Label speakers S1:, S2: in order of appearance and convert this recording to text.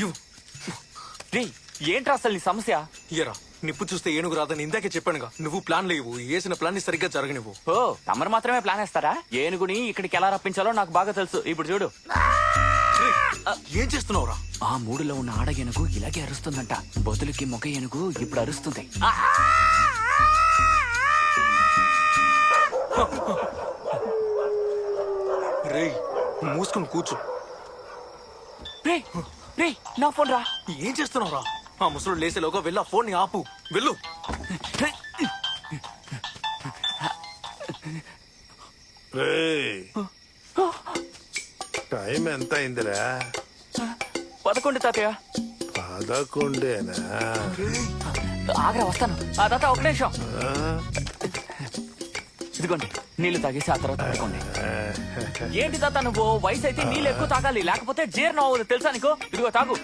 S1: ఇవ్వు
S2: రే ఏంట్రా అసలు నీ సమస్య?
S1: ఇయ్యరా నిప్పు చూస్తే ఏనుగు రాదని ఇందాకే చెప్పానుగా. నువ్వు ప్లాన్ లేవు వేసిన ప్లాన్ని సరిగ్గా జరగనివ్వు.
S2: ఓ తమరు మాత్రమే ప్లాన్ వేస్తారా? ఏనుగుని ఇక్కడికి ఎలా రప్పించాలో నాకు బాగా తెలుసు. ఇప్పుడు చూడు.
S1: రేయ్, ఏం చేస్తున్నావురా?
S2: ఆ మూడులో ఉన్న ఆడ ఏనుగు ఇలాగే అరుస్తుందంట. బొతులకి మొగ ఏనుగు ఇప్పుడు అరుస్తుంది. ఆ!
S1: రేయ్ మూసుకుని కూర్చో.
S2: రే నా ఫోన్ రా.
S1: ఏం చేస్తున్నావురా? ఆ ముసలు లేసేలోగా వెళ్ళి ఆ ఫోన్ని ఆపు. వెళ్ళు.
S3: టైం ఎంత అయిందిరా
S2: పదకొండు తాతయ్య.
S3: పదకొండేనా?
S2: ఆగ్రా వస్తాను. ఆ తాత ఒక నిమిషం? ఇదిగోండి నీళ్ళు తాగేసి ఆ తర్వాత పడుకోండి. ఏంటి తాత నువ్వు? వయసు అయితే నీళ్ళు ఎక్కువ తాగాలి లేకపోతే జీర్ణం అవ్వదు. తెలుసా నీకు? ఇదిగో తాగు.